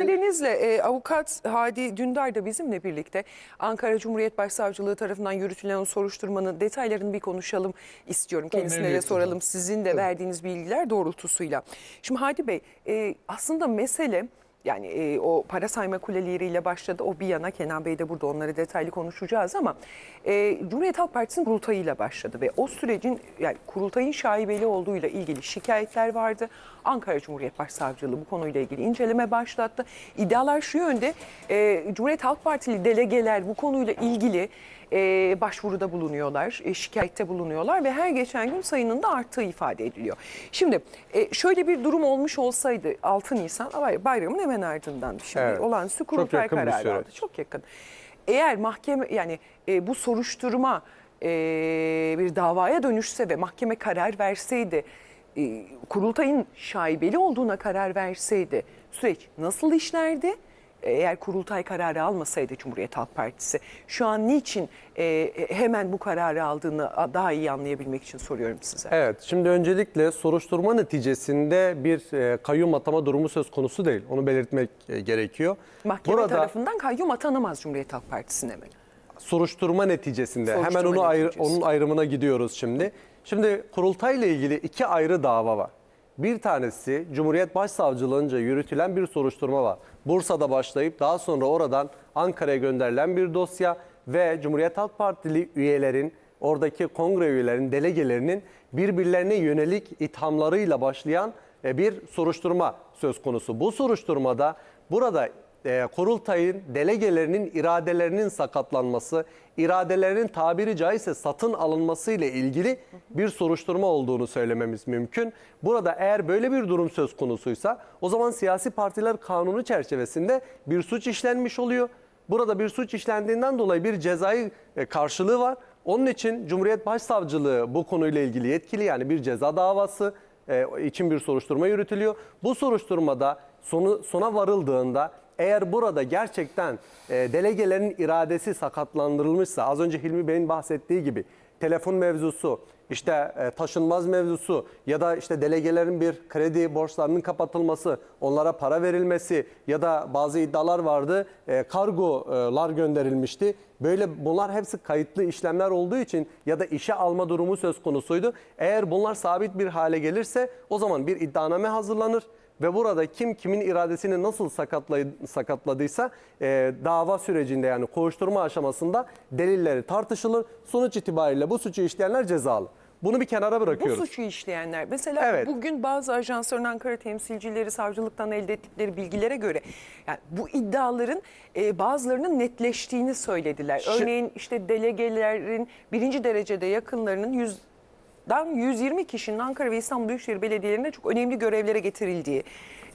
Deniz'le e, avukat Hadi Dündar da bizimle birlikte Ankara Cumhuriyet Başsavcılığı tarafından yürütülen o soruşturmanın detaylarını bir konuşalım istiyorum. Tabii, Kendisine de soralım sizin de verdiğiniz bilgiler doğrultusuyla. Şimdi Hadi Bey e, aslında mesele yani e, o para sayma kuleleriyle başladı. O bir yana Kenan Bey de burada onları detaylı konuşacağız ama e, Cumhuriyet Halk Partisi'nin kurultayıyla başladı ve o sürecin yani kurultayın şaibeli olduğuyla ilgili şikayetler vardı. Ankara Cumhuriyet Başsavcılığı bu konuyla ilgili inceleme başlattı. İddialar şu yönde e, Cumhuriyet Halk Partili delegeler bu konuyla ilgili e, başvuruda bulunuyorlar, e, şikayette bulunuyorlar ve her geçen gün sayının da arttığı ifade ediliyor. Şimdi e, şöyle bir durum olmuş olsaydı 6 Nisan bay- bayramın hemen ardından şimdi Evet. olağanüstü kurultay kararı aldı. Çok yakın. Eğer mahkeme yani e, bu soruşturma e, bir davaya dönüşse ve mahkeme karar verseydi, e, kurultayın şaibeli olduğuna karar verseydi süreç nasıl işlerdi? Eğer kurultay kararı almasaydı Cumhuriyet Halk Partisi şu an niçin e, hemen bu kararı aldığını daha iyi anlayabilmek için soruyorum size. Evet, şimdi öncelikle soruşturma neticesinde bir e, kayyum atama durumu söz konusu değil. Onu belirtmek e, gerekiyor. Mahkeme Burada tarafından kayyum atanamaz Cumhuriyet Halk Partisi'ne mi? soruşturma neticesinde Soruşturma hemen onu neticesi. onun ayrımına gidiyoruz şimdi. Şimdi kurultayla ilgili iki ayrı dava var. Bir tanesi Cumhuriyet Başsavcılığınca yürütülen bir soruşturma var. Bursa'da başlayıp daha sonra oradan Ankara'ya gönderilen bir dosya ve Cumhuriyet Halk Partili üyelerin, oradaki kongre üyelerinin, delegelerinin birbirlerine yönelik ithamlarıyla başlayan e, bir soruşturma söz konusu. Bu soruşturmada burada e, kurultayın delegelerinin iradelerinin sakatlanması, iradelerinin tabiri caizse satın alınması ile ilgili bir soruşturma olduğunu söylememiz mümkün. Burada eğer böyle bir durum söz konusuysa o zaman siyasi partiler kanunu çerçevesinde bir suç işlenmiş oluyor. Burada bir suç işlendiğinden dolayı bir cezai e, karşılığı var. Onun için Cumhuriyet Başsavcılığı bu konuyla ilgili yetkili yani bir ceza davası e, için bir soruşturma yürütülüyor. Bu soruşturmada sonu sona varıldığında eğer burada gerçekten e, delegelerin iradesi sakatlandırılmışsa az önce Hilmi Bey'in bahsettiği gibi telefon mevzusu, işte e, taşınmaz mevzusu ya da işte delegelerin bir kredi borçlarının kapatılması, onlara para verilmesi ya da bazı iddialar vardı. E, kargolar gönderilmişti. Böyle bunlar hepsi kayıtlı işlemler olduğu için ya da işe alma durumu söz konusuydu. Eğer bunlar sabit bir hale gelirse o zaman bir iddianame hazırlanır ve burada kim kimin iradesini nasıl sakatladıysa e, dava sürecinde yani kovuşturma aşamasında delilleri tartışılır. Sonuç itibariyle bu suçu işleyenler cezalı. Bunu bir kenara Bu bırakıyoruz. suçu işleyenler mesela Evet. bugün bazı ajansların Ankara temsilcileri savcılıktan elde ettikleri bilgilere göre yani bu iddiaların e, bazılarının netleştiğini söylediler. Şi- Örneğin işte delegelerin birinci derecede yakınlarının yüzden 120 kişinin Ankara ve İstanbul Büyükşehir Belediyelerinde çok önemli görevlere getirildiği,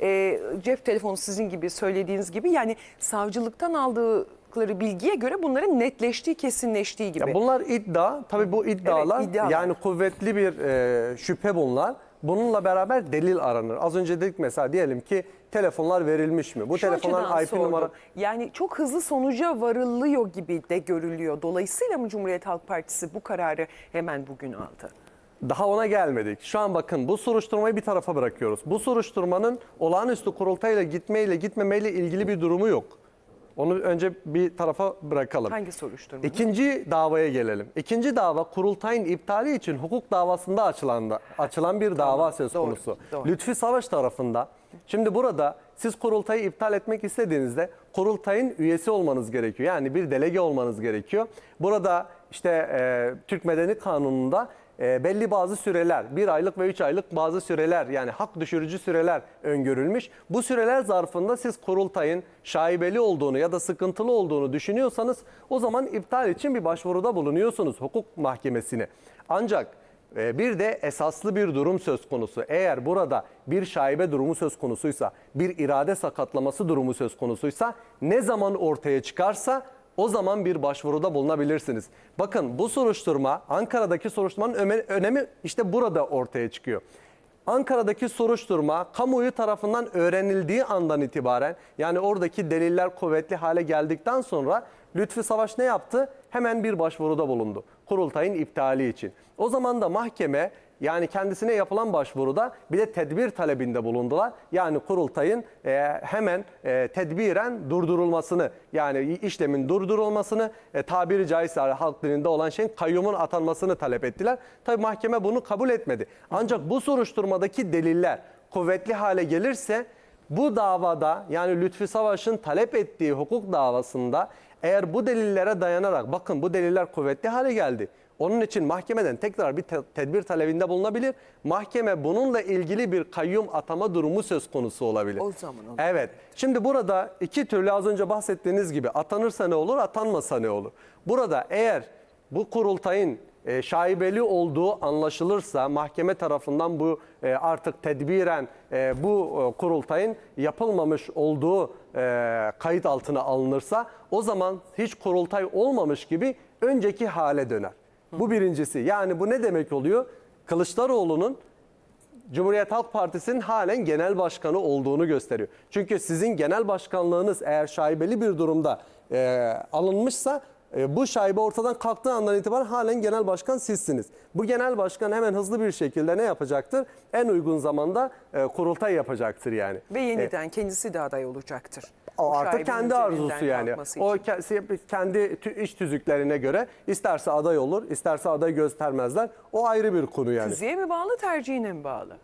e, cep telefonu sizin gibi söylediğiniz gibi yani savcılıktan aldıkları bilgiye göre bunların netleştiği, kesinleştiği gibi. Ya bunlar iddia. Tabii bu iddialar iddialar. yani kuvvetli bir e, şüphe bunlar. Bununla beraber delil aranır. Az önce dedik mesela diyelim ki telefonlar verilmiş mi? Bu Şu telefonların açıdan IP sordum. numara Yani çok hızlı sonuca varılıyor gibi de görülüyor. Dolayısıyla mı Cumhuriyet Halk Partisi bu kararı hemen bugün aldı? Daha ona gelmedik. Şu an bakın bu soruşturmayı bir tarafa bırakıyoruz. Bu soruşturmanın olağanüstü kurultayla gitmeyle gitmemeyle ilgili bir durumu yok. Onu önce bir tarafa bırakalım. Hangi soruşturma? İkinci davaya gelelim. İkinci dava kurultayın iptali için hukuk davasında açılan da, açılan bir dava söz doğru, konusu. doğru. Lütfi Savaş tarafında. Şimdi burada siz kurultayı iptal etmek istediğinizde kurultayın üyesi olmanız gerekiyor. Yani bir delege olmanız gerekiyor. Burada işte e, Türk Medeni Kanunu'nda e, belli bazı süreler, bir aylık ve üç aylık bazı süreler yani hak düşürücü süreler öngörülmüş. Bu süreler zarfında siz kurultayın şaibeli olduğunu ya da sıkıntılı olduğunu düşünüyorsanız o zaman iptal için bir başvuruda bulunuyorsunuz hukuk mahkemesine. Ancak e, bir de esaslı bir durum söz konusu. Eğer burada bir şaibe durumu söz konusuysa, bir irade sakatlaması durumu söz konusuysa ne zaman ortaya çıkarsa o zaman bir başvuruda bulunabilirsiniz. Bakın bu soruşturma Ankara'daki soruşturmanın önemi işte burada ortaya çıkıyor. Ankara'daki soruşturma kamuoyu tarafından öğrenildiği andan itibaren yani oradaki deliller kuvvetli hale geldikten sonra Lütfi Savaş ne yaptı? Hemen bir başvuruda bulundu. Kurultayın iptali için. O zaman da mahkeme yani kendisine yapılan başvuruda bir de tedbir talebinde bulundular. Yani kurultayın e, hemen e, tedbiren durdurulmasını yani işlemin durdurulmasını e, tabiri caizse halk dilinde olan şeyin kayyumun atanmasını talep ettiler. Tabii mahkeme bunu kabul etmedi. Ancak bu soruşturmadaki deliller kuvvetli hale gelirse bu davada yani Lütfi Savaş'ın talep ettiği hukuk davasında eğer bu delillere dayanarak bakın bu deliller kuvvetli hale geldi. Onun için mahkemeden tekrar bir te- tedbir talebinde bulunabilir. Mahkeme bununla ilgili bir kayyum atama durumu söz konusu olabilir. O zaman olur. Evet. Şimdi burada iki türlü az önce bahsettiğiniz gibi atanırsa ne olur, atanmasa ne olur? Burada eğer bu kurultayın e, şaibeli olduğu anlaşılırsa mahkeme tarafından bu e, artık tedbiren e, bu e, kurultayın yapılmamış olduğu e, kayıt altına alınırsa o zaman hiç kurultay olmamış gibi önceki hale döner. Bu birincisi. Yani bu ne demek oluyor? Kılıçdaroğlu'nun Cumhuriyet Halk Partisi'nin halen genel başkanı olduğunu gösteriyor. Çünkü sizin genel başkanlığınız eğer şaibeli bir durumda e, alınmışsa e, bu şaibe ortadan kalktığı andan itibaren halen genel başkan sizsiniz. Bu genel başkan hemen hızlı bir şekilde ne yapacaktır? En uygun zamanda e, kurultay yapacaktır yani. Ve yeniden kendisi de aday olacaktır. O artık kendi arzusu yani. O ke- kendi tü- iş tüzüklerine göre isterse aday olur, isterse aday göstermezler. O ayrı bir konu yani. Tüzüğe mi bağlı, tercihine mi bağlı?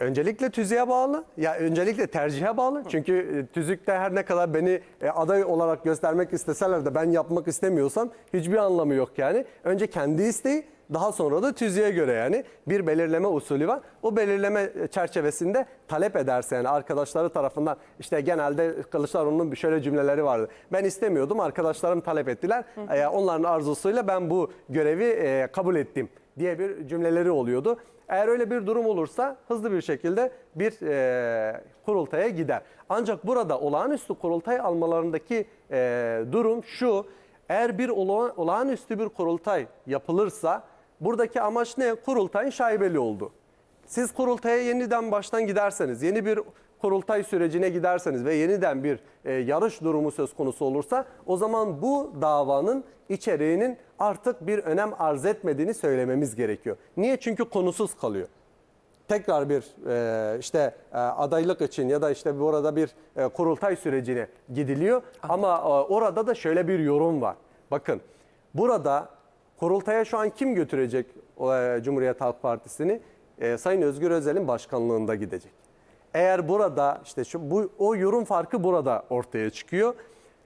Öncelikle tüzüğe bağlı. Ya öncelikle tercihe bağlı. Çünkü e, tüzükte her ne kadar beni e, aday olarak göstermek isteseler de ben yapmak istemiyorsam hiçbir anlamı yok yani. Önce kendi isteği daha sonra da tüzüğe göre yani bir belirleme usulü var. O belirleme çerçevesinde talep ederse yani arkadaşları tarafından işte genelde Kılıçdaroğlu'nun şöyle cümleleri vardı. Ben istemiyordum arkadaşlarım talep ettiler. E, onların arzusuyla ben bu görevi kabul ettim diye bir cümleleri oluyordu. Eğer öyle bir durum olursa hızlı bir şekilde bir e, kurultaya gider. Ancak burada olağanüstü kurultay almalarındaki e, durum şu. Eğer bir ola- olağanüstü bir kurultay yapılırsa buradaki amaç ne? Kurultayın şaibeli oldu. Siz kurultaya yeniden baştan giderseniz, yeni bir kurultay sürecine giderseniz ve yeniden bir e, yarış durumu söz konusu olursa o zaman bu davanın içeriğinin artık bir önem arz etmediğini söylememiz gerekiyor. Niye? Çünkü konusuz kalıyor tekrar bir e, işte e, adaylık için ya da işte bu arada bir e, kurultay sürecine gidiliyor. Ama e, orada da şöyle bir yorum var. Bakın burada kurultaya şu an kim götürecek e, Cumhuriyet Halk Partisi'ni? E, Sayın Özgür Özel'in başkanlığında gidecek. Eğer burada işte şu bu o yorum farkı burada ortaya çıkıyor.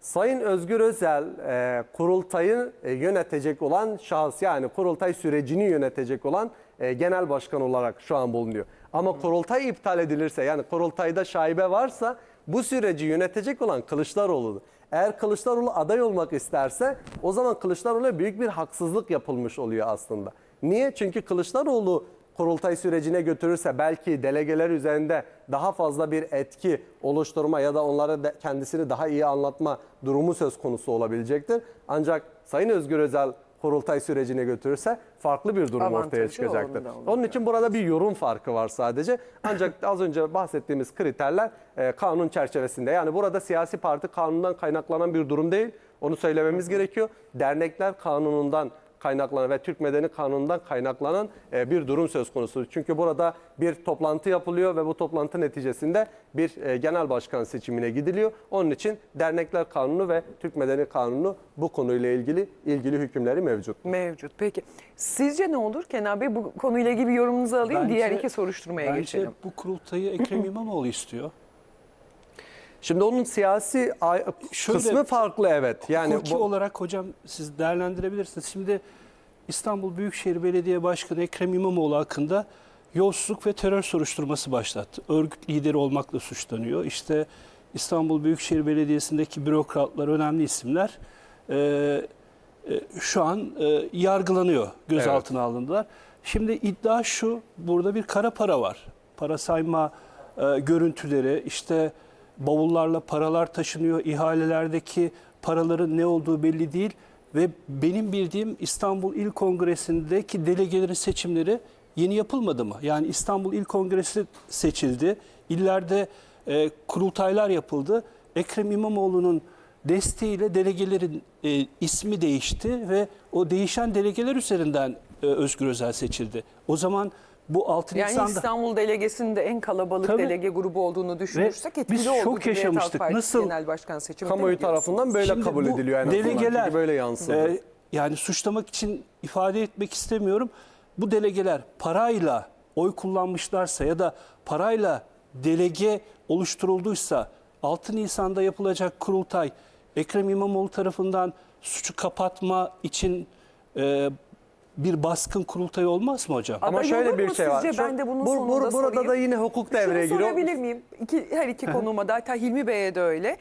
Sayın Özgür Özel e, kurultayı e, yönetecek olan şahıs yani kurultay sürecini yönetecek olan e, genel başkan olarak şu an bulunuyor. Ama kurultay iptal edilirse yani kurultayda şaibe varsa bu süreci yönetecek olan Kılıçdaroğlu'dur. Eğer Kılıçdaroğlu aday olmak isterse o zaman Kılıçdaroğlu'na büyük bir haksızlık yapılmış oluyor aslında. Niye? Çünkü Kılıçdaroğlu kurultay sürecine götürürse belki delegeler üzerinde daha fazla bir etki oluşturma ya da onlara da kendisini daha iyi anlatma durumu söz konusu olabilecektir. Ancak Sayın Özgür Özel kurultay sürecine götürürse farklı bir durum ortaya Avantajı çıkacaktır. onda olacak. Onun için burada bir yorum farkı var sadece. Ancak az önce bahsettiğimiz kriterler e, kanun çerçevesinde. Yani burada siyasi parti kanundan kaynaklanan bir durum değil. Onu söylememiz gerekiyor. Dernekler kanunundan kaynaklanan ve Türk Medeni Kanunu'ndan kaynaklanan e, bir durum söz konusu. Çünkü burada bir toplantı yapılıyor ve bu toplantı neticesinde bir e, genel başkan seçimine gidiliyor. Onun için Dernekler Kanunu ve Türk Medeni Kanunu bu konuyla ilgili ilgili hükümleri mevcut. Mevcut. Peki sizce ne olur? Kenan Bey bu konuyla ilgili bir yorumunuzu alayım. Bence- Diğer iki soruşturmaya Bence geçelim. bu kurultayı Ekrem İmamoğlu istiyor. Şimdi onun siyasi Şöyle- kısmı farklı evet. Yani Hukuki bu- olarak hocam siz değerlendirebilirsiniz. Şimdi İstanbul Büyükşehir Belediye Başkanı Ekrem İmamoğlu hakkında yolsuzluk ve terör soruşturması başlattı. Örgüt lideri olmakla suçlanıyor. İşte İstanbul Büyükşehir Belediyesi'ndeki bürokratlar, önemli isimler e, e, şu an e, yargılanıyor, gözaltına alındılar. Şimdi iddia şu, burada bir kara para var. Para sayma e, görüntüleri, işte bavullarla paralar taşınıyor, ihalelerdeki paraların ne olduğu belli değil. Ve benim bildiğim İstanbul İl Kongresi'ndeki delegelerin seçimleri yeni yapılmadı mı? Yani İstanbul İl Kongresi seçildi, illerde e, kurultaylar yapıldı. Ekrem İmamoğlu'nun desteğiyle delegelerin e, ismi değişti ve o değişen delegeler üzerinden e, Özgür Özel seçildi. O zaman bu 6 Yani Nisan'da İstanbul delegesinin de en kalabalık Tabii. delege grubu olduğunu düşünürsek etkili biz oldu. şok Cumhuriyet Halk yaşamıştık. Partisi Nasıl Genel Başkan seçimi Kamuoyu tarafından böyle Şimdi kabul bu ediliyor azından. Delegeler böyle yansıdı. e, yani suçlamak için ifade etmek istemiyorum. Bu delegeler parayla oy kullanmışlarsa ya da parayla delege oluşturulduysa 6 Nisan'da yapılacak kurultay Ekrem İmamoğlu tarafından suçu kapatma için e, bir baskın kurultay olmaz mı hocam? Aday Ama şöyle bir mu şey var. sizce? Ben de bunun bu- bu- sonunda Burada sorayım. da yine hukuk devreye Şunu giriyor. sorabilir miyim? İki, her iki konuma da hatta Hilmi Bey'e de öyle.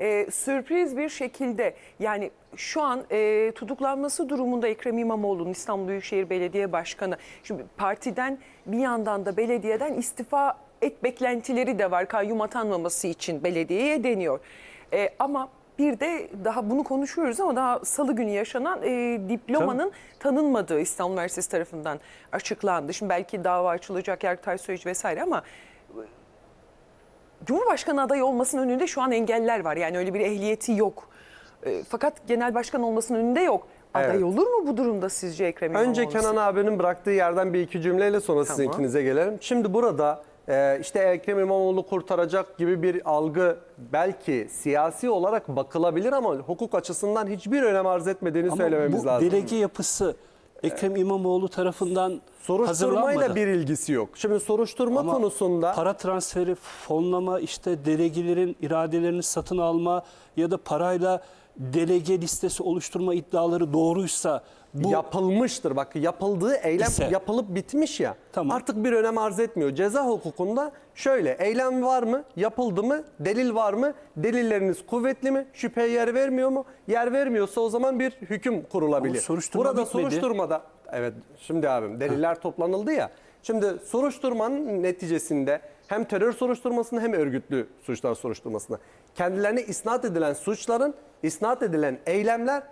Ee, sürpriz bir şekilde yani şu an e, tutuklanması durumunda Ekrem İmamoğlu'nun İstanbul Büyükşehir Belediye Başkanı şimdi partiden bir yandan da belediyeden istifa et beklentileri de var kayyum atanmaması için belediyeye deniyor. Ee, ama bir de daha bunu konuşuyoruz ama daha salı günü yaşanan e, diplomanın tanınmadığı İstanbul Üniversitesi tarafından açıklandı. Şimdi belki dava açılacak Yargıtay süreci vesaire ama Cumhurbaşkanı adayı olmasının önünde şu an engeller var. Yani öyle bir ehliyeti yok. E, fakat genel başkan olmasının önünde yok. Aday Evet. olur mu bu durumda sizce Ekrem İmamoğlu? Önce Kenan abinin bıraktığı yerden bir iki cümleyle sonra Tamam. sizinkinize gelelim. Şimdi burada e, işte Ekrem İmamoğlu kurtaracak gibi bir algı belki siyasi olarak bakılabilir ama hukuk açısından hiçbir önem arz etmediğini Ama söylememiz bu lazım. delege yapısı Ekrem İmamoğlu tarafından Soruşturmayla bir ilgisi yok. Şimdi soruşturma Ama konusunda para transferi, fonlama, işte delegelerin iradelerini satın alma ya da parayla delege listesi oluşturma iddiaları doğruysa bu yapılmıştır. Bak yapıldığı eylem İse. yapılıp bitmiş ya. Tamam. Artık bir önem arz etmiyor. Ceza hukukunda şöyle eylem var mı? Yapıldı mı? Delil var mı? Delilleriniz kuvvetli mi? Şüpheye yer vermiyor mu? Yer vermiyorsa o zaman bir hüküm kurulabilir. Ama soruşturma Burada bitmedi. soruşturmada evet şimdi abim deliller toplanıldı ya. Şimdi soruşturmanın neticesinde hem terör soruşturmasında hem örgütlü suçlar soruşturmasında kendilerine isnat edilen suçların isnat edilen eylemler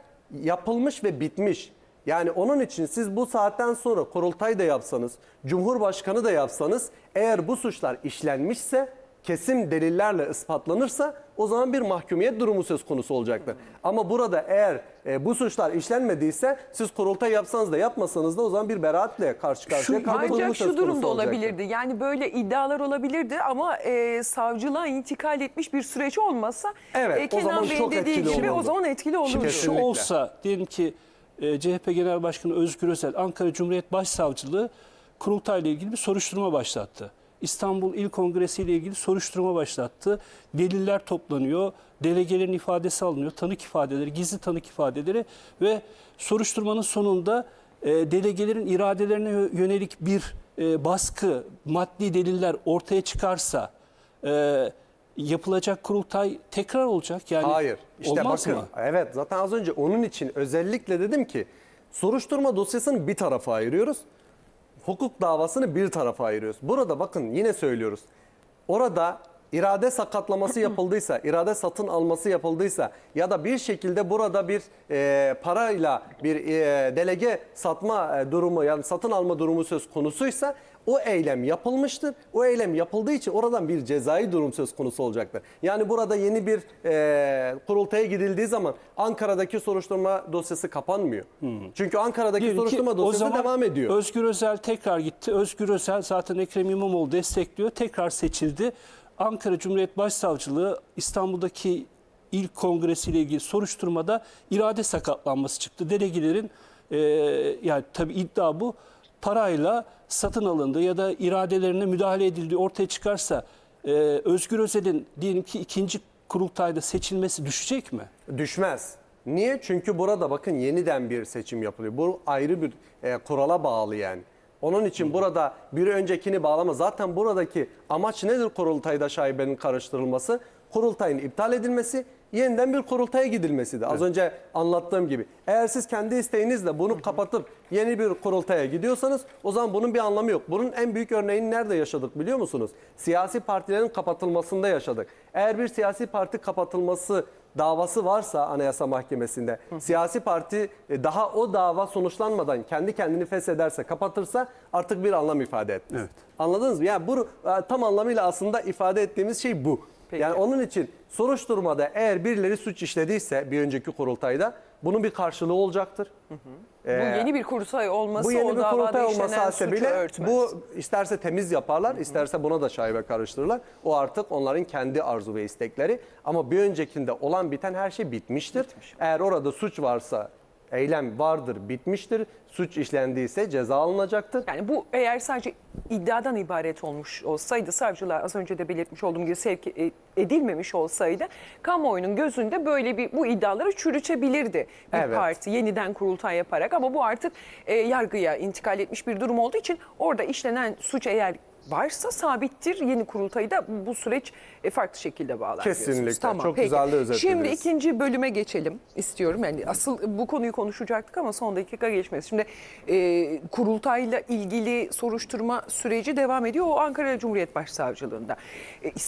yapılmış ve bitmiş. Yani onun için siz bu saatten sonra kurultay da yapsanız, cumhurbaşkanı da yapsanız eğer bu suçlar işlenmişse kesin delillerle ispatlanırsa o zaman bir mahkumiyet durumu söz konusu olacaktır. Ama burada eğer e, bu suçlar işlenmediyse siz kurultay yapsanız da yapmasanız da o zaman bir beraatle karşı karşıya kalma durumu Ancak söz şu konusu durumda olacaktır. olabilirdi. Yani böyle iddialar olabilirdi ama e, savcılığa intikal etmiş bir süreç olmasa Evet, e, o Kenan zaman Bey'in çok dediği etkili gibi o olurdu. zaman etkili olurdu. Şimdi şu Kesinlikle. olsa diyelim ki e, CHP Genel Başkanı Özgür Özel Ankara Cumhuriyet Başsavcılığı kurultayla ilgili bir soruşturma başlattı. İstanbul İl Kongresi ile ilgili soruşturma başlattı. Deliller toplanıyor, delegelerin ifadesi alınıyor, tanık ifadeleri, gizli tanık ifadeleri ve soruşturmanın sonunda e, delegelerin iradelerine yö- yönelik bir e, baskı, maddi deliller ortaya çıkarsa e, yapılacak kurultay tekrar olacak. Yani Hayır. İşte olmaz bakın. mı? Evet zaten az önce onun için özellikle dedim ki soruşturma dosyasını bir tarafa ayırıyoruz. Hukuk davasını bir tarafa ayırıyoruz. Burada bakın yine söylüyoruz. Orada irade sakatlaması yapıldıysa, irade satın alması yapıldıysa ya da bir şekilde burada bir e, parayla bir e, delege satma e, durumu yani satın alma durumu söz konusuysa o eylem yapılmıştır. O eylem yapıldığı için oradan bir cezai durum söz konusu olacaktır. Yani burada yeni bir e, kurultaya gidildiği zaman Ankara'daki soruşturma dosyası kapanmıyor. Çünkü Ankara'daki Diyelim ki soruşturma o dosyası zaman devam ediyor. Özgür Özel tekrar gitti. Özgür Özel zaten Ekrem İmamoğlu destekliyor. Tekrar seçildi. Ankara Cumhuriyet Başsavcılığı İstanbul'daki İl Kongresi ile ilgili soruşturmada irade sakatlanması çıktı. Delegelerin e, yani tabii iddia bu parayla satın alındı ya da iradelerine müdahale edildiği ortaya çıkarsa e, Özgür Özel'in diyelim ki ikinci kurultayda seçilmesi düşecek mi? Düşmez. Niye? Çünkü burada bakın yeniden bir seçim yapılıyor. Bu ayrı bir e, kurala bağlı yani. Onun için burada bir öncekini bağlama. Zaten buradaki amaç nedir kurultayda şaibenin karıştırılması? Kurultayın iptal edilmesi, yeniden bir kurultaya gidilmesidir. Az önce anlattığım gibi. Eğer siz kendi isteğinizle bunu kapatıp yeni bir kurultaya gidiyorsanız o zaman bunun bir anlamı yok. Bunun en büyük örneğini nerede yaşadık biliyor musunuz? Siyasi partilerin kapatılmasında yaşadık. Eğer bir siyasi parti kapatılması davası varsa Anayasa Mahkemesi'nde siyasi parti e, daha o dava sonuçlanmadan kendi kendini feshederse, kapatırsa artık bir anlam ifade etmez. Anladınız mı? Yani bu e, tam anlamıyla aslında ifade ettiğimiz şey bu. Peki. Yani onun için soruşturmada eğer birileri suç işlediyse bir önceki kurultayda bunun bir karşılığı olacaktır. Bu yeni bir kurultay olması Bu yeni o bir kurultay olması hasebiyle örtmez. bu isterse temiz yaparlar, isterse buna da şaibe karıştırırlar. O artık onların kendi arzu ve istekleri. Ama bir öncekinde olan biten her şey bitmiştir. Eğer orada suç varsa eylem vardır, bitmiştir. Suç işlendiyse ceza alınacaktır. Yani bu eğer sadece iddiadan ibaret olmuş olsaydı, savcılar az önce de belirtmiş olduğum gibi sevk e- edilmemiş olsaydı, kamuoyunun gözünde böyle bir bu iddiaları çürütebilirdi bir Evet. parti yeniden kurultay yaparak. Ama bu artık e, yargıya intikal etmiş bir durum olduğu için orada işlenen suç eğer varsa sabittir. Yeni kurultayı da bu süreç e, farklı şekilde bağlar. Kesinlikle. diyorsunuz. Çok güzel de özetlediniz. Şimdi ikinci bölüme geçelim istiyorum. Yani asıl bu konuyu konuşacaktık ama son dakika geçmez. Şimdi e, kurultayla ilgili soruşturma süreci devam ediyor. O Ankara Cumhuriyet Başsavcılığında. E,